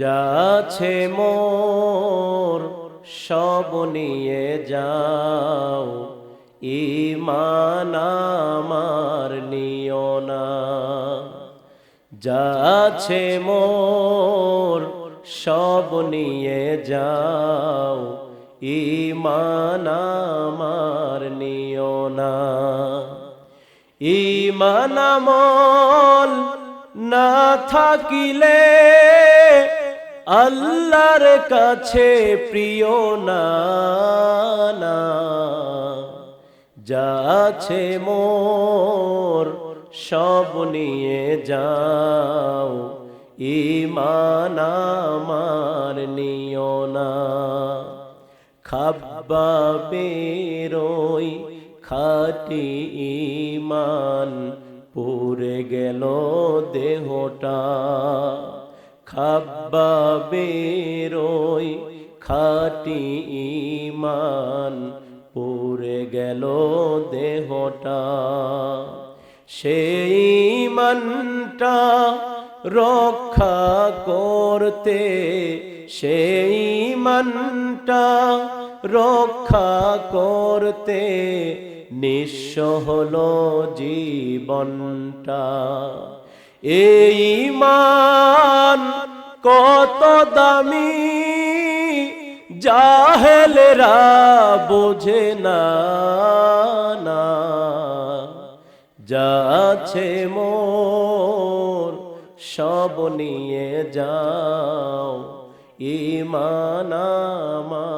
যাচ্ছে মোর, সব নিয়ে যাও। ইমান আমার নিও না। যাচ্ছে মোর, সব নিয়ে যাও। ইমান আমার নিও না। ইমান আমল না থাকিলে আল্লাহর কাছে প্রিয় না না যাচ্ছে মোর, সব নিয়ে যাও। ইমান আমার নিও না। খাব্বা বেরোই খাটি ইমান পুরে গেল দেহটা। খাব্বা বেরোই খাটি ইমান পুরে গেল দেহটা। সেই মনটা রক্ষা করতে, সেই মনটা রক্ষা করতে নিঃস্ব হলো জীবনটা। এই মান কত দামি জাহেলেরা বোঝে না যাচ্ছে মোর সব নিয়ে যাও ইমানামা